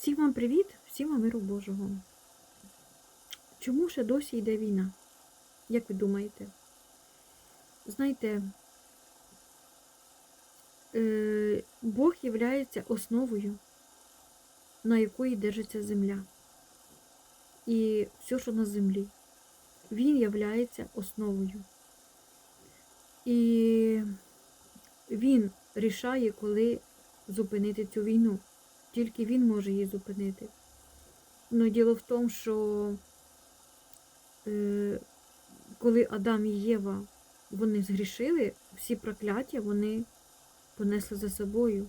Всім вам привіт, всім вам миру Божого. Чому ще досі йде війна? Як ви думаєте? Знаєте, е, Бог є основою, на якої держиться земля. І все, що на землі, Він є основою. І він рішає, коли зупинити цю війну. Тільки він може її зупинити. Ну, діло в тому, що е, коли Адам і Єва вони згрішили, всі прокляття вони понесли за собою.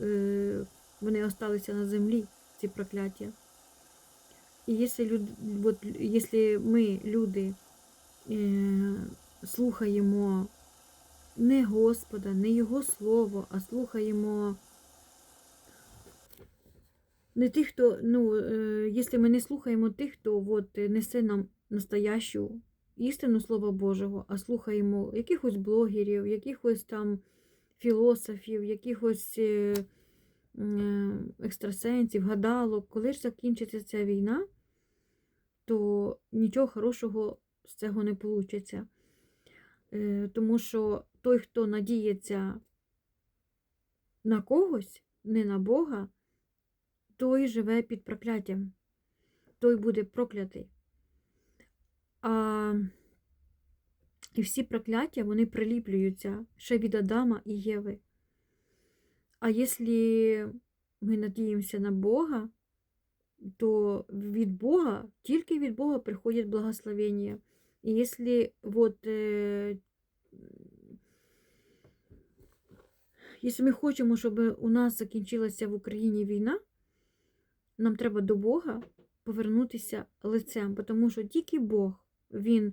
Е, вони осталися на землі, ці прокляття. І якщо, люд, от, якщо ми, люди, е, слухаємо не Господа, не Його Слово, а слухаємо не тих, хто, ну, е, якщо ми не слухаємо тих, хто от, несе нам настоящу істину Слова Божого, а слухаємо якихось блогерів, якихось там філософів, якихось е, е, екстрасенсів, гадалок, коли ж закінчиться ця війна, то нічого хорошого з цього не вийде. Тому що той, хто надіється на когось, не на Бога, той живе під прокляттям, той буде проклятий. А і всі прокляття вони приліплюються ще від Адама і Єви. А якщо ми надіємося на Бога, то від Бога, тільки від Бога приходять благословення. І якщо вот, е, якщо ми хочемо, щоб у нас закінчилася в Україні війна, нам треба до Бога повернутися лицем, тому що тільки Бог Він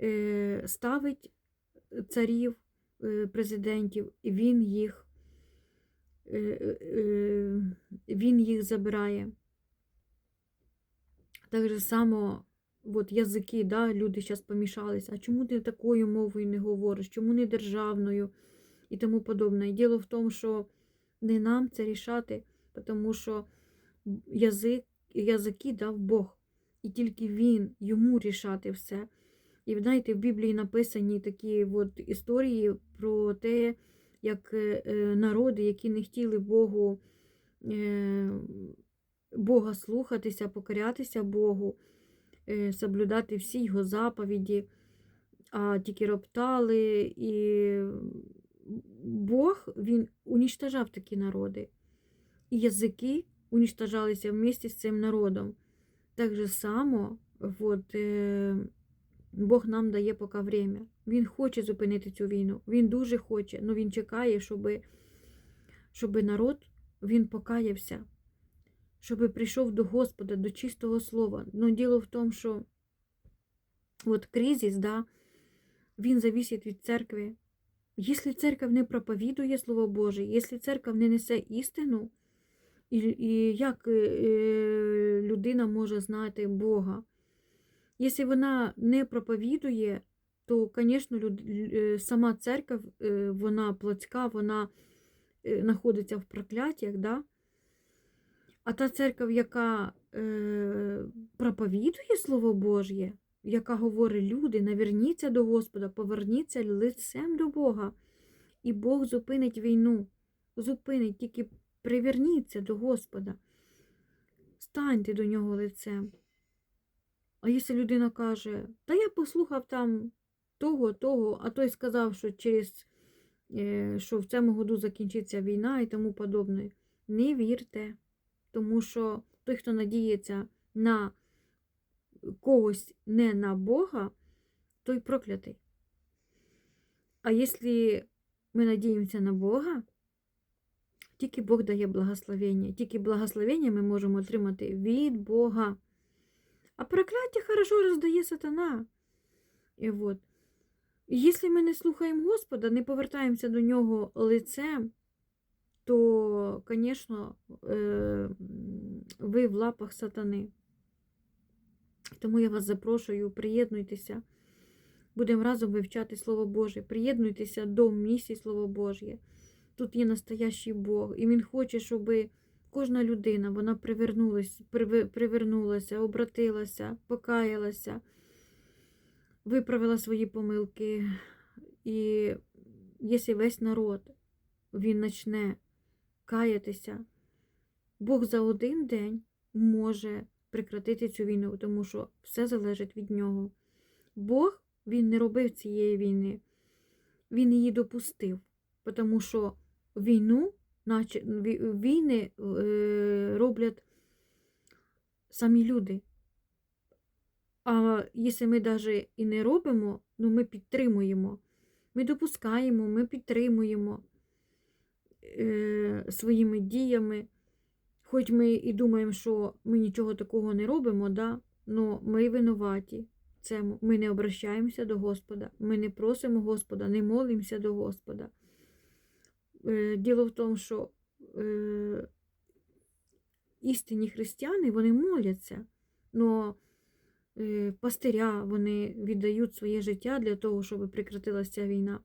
е, ставить царів, е, президентів, Він їх, е, він їх забирає. Так же само от язики, да, люди зараз помішалися, а чому ти такою мовою не говориш, чому не державною і тому подобне. І діло в тому, що не нам це рішати, тому що язик, язики дав Бог. І тільки Він йому рішати все. І знаєте, в Біблії написані такі от історії про те, як народи, які не хотіли Богу, Бога слухатися, покорятися Богу, соблюдати всі його заповіді, а тільки роптали. І Бог він унічтожав такі народи. І язики уничтожалися вместе з цим народом. Так же само от, е, Бог нам дає поки время. Він хоче зупинити цю війну. Він дуже хоче, але він чекає, щоб, щоб народ він покаявся, щоб прийшов до Господа, до чистого слова. Но діло в тому, що от кризис, да, він зависить від церкви. Якщо церква не проповідує Слово Боже, якщо церква не несе істину, і і як е, людина може знати Бога? Якщо вона не проповідує, то, звісно, люд, е, сама церква, е, вона плотська, вона знаходиться в прокляттях, да? а та церква, яка е, проповідує Слово Божє, яка говорить люди, наверніться до Господа, поверніться лицем до Бога, і Бог зупинить війну, зупинить тільки Приверніться до Господа, станьте до нього лицем. А якщо людина каже, та я послухав там того, того, а той сказав, що через е, що в цьому году закінчиться війна і тому подобне, не вірте, тому що той, хто надіється на когось не на Бога, той проклятий. А якщо ми надіємося на Бога, тільки Бог дає благословення. Тільки благословення ми можемо отримати від Бога. А прокляття хорошо роздає сатана. І от. Якщо ми не слухаємо Господа, не повертаємося до нього лицем, то, звісно, е, ви в лапах сатани. Тому я вас запрошую, приєднуйтеся. Будемо разом вивчати Слово Боже. Приєднуйтеся до місії Слово Божє. Тут є настоящий Бог, і Він хоче, щоб кожна людина вона привернулась, приви- привернулася, обратилася, покаялася, виправила свої помилки. І якщо весь народ він почне каятися, Бог за один день може прекратити цю війну, тому що все залежить від нього. Бог він не робив цієї війни, він її допустив, тому що війну, наче війни е, роблять самі люди. А якщо ми навіть і не робимо, ну ми підтримуємо. Ми допускаємо, ми підтримуємо е, своїми діями. Хоч ми і думаємо, що ми нічого такого не робимо, да? але ми винуваті. цьому. Ми не обращаємося до Господа, ми не просимо Господа, не молимося до Господа. Е, Діло в тому, що е, істинні християни вони моляться, але пастиря вони віддають своє життя для того, щоб прекратилася ця війна.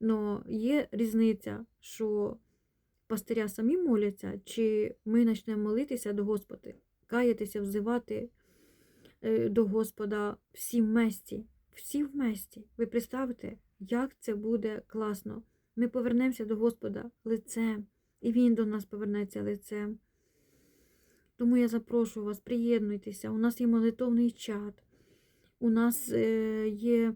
Но є різниця, що пастиря самі моляться, чи ми почнемо молитися до Господа, каятися, взивати е, до Господа всі вместі. Всі вместі. Ви представте, як це буде класно. Ми повернемося до Господа лицем, і Він до нас повернеться лицем. Тому я запрошую вас, приєднуйтеся. У нас є молитовний чат. У нас е, є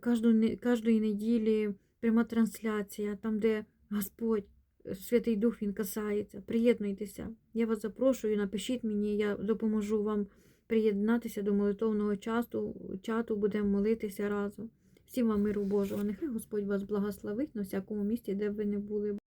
кожної, неділі пряма трансляція, там, де Господь, е, Святий Дух Він касається. Приєднуйтеся. Я вас запрошую, напишіть мені, я допоможу вам приєднатися до молитовного чату, чату будемо молитися разом. Всім вам миру Божого. Нехай Господь вас благословить на всякому місці, де б ви не були.